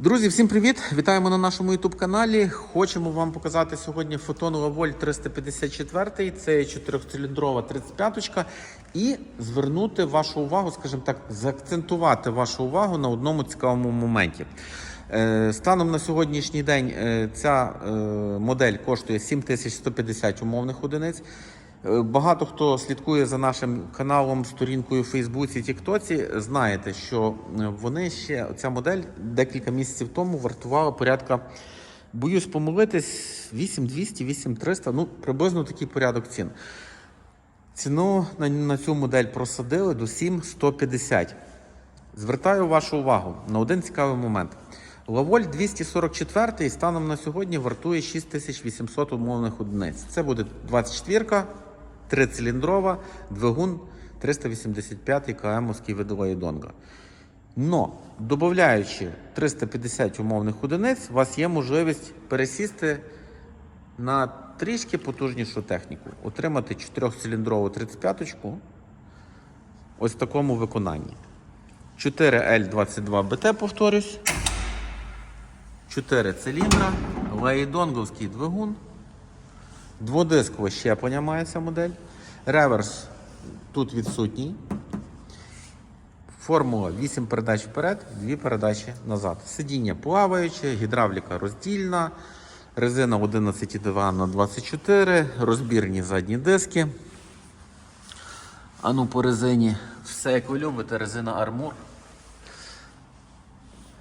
Друзі, всім привіт! Вітаємо на нашому youtube каналі. Хочемо вам показати сьогодні фотон Lavoil 354. Це 4-циліндрова 35-ка. І звернути вашу увагу, скажімо так, заакцентувати вашу увагу на одному цікавому моменті. Е, Станом на сьогоднішній день е, ця е, модель коштує 7150 умовних одиниць. Е, Багато хто слідкує за нашим каналом, сторінкою в Фейсбуці, Тіктоці, знаєте, що е, вони ще ця модель декілька місяців тому вартувала порядка, боюсь помилитись, 8200, 8300, ну приблизно такий порядок цін. Ціну на, на цю модель просадили до 7150. Звертаю вашу увагу на один цікавий момент. Лаволь 244 станом на сьогодні вартує 6800 умовних одиниць. Це буде 24-ка, трициліндрова, двигун 385 КМовський видової Донга. Но, додаючи 350 умовних одиниць, у вас є можливість пересісти на трішки потужнішу техніку, отримати 4-циліндрову 35-ку ось в такому виконанні. 4L22BT, повторюсь. 4 циліндра, лаїдонговський двигун. Дводискове щеплення має ця модель. Реверс тут відсутній. Формула 8 передач вперед, 2 передачі назад. Сидіння плаваюче, гідравліка роздільна, резина 11,2 на 24, розбірні задні диски. А ну по резині все як ви любите, резина армур.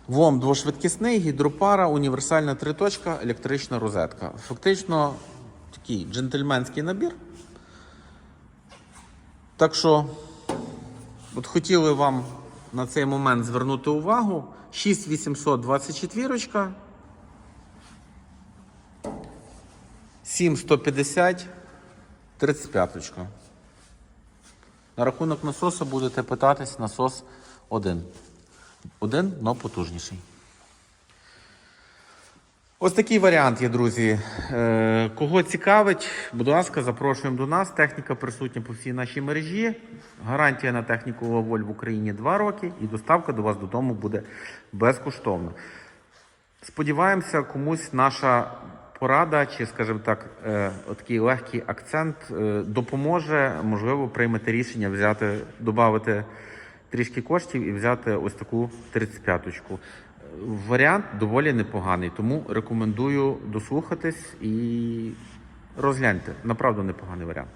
ВОМ двошвидкісний, гідропара, універсальна триточка, електрична розетка. Фактично такий джентльменський набір. Так що, от хотіли вам на цей момент звернути увагу. 6824, 7150, 35. На рахунок насосу будете питатись насос один. Один, но потужніший. Ось такий варіант є, друзі. Е, Кого цікавить, будь ласка, запрошуємо до нас. Техніка присутня по всій нашій мережі. Гарантія на техніку Лаволь в Україні 2 роки, і доставка до вас додому буде безкоштовна. Сподіваємося, комусь наша порада, чи, скажімо так, е, такий легкий акцент е, допоможе, можливо, приймете рішення взяти, додати трішки коштів і взяти ось таку 35-ку. Варіант доволі непоганий, тому рекомендую дослухатись і розгляньте. Направду непоганий варіант.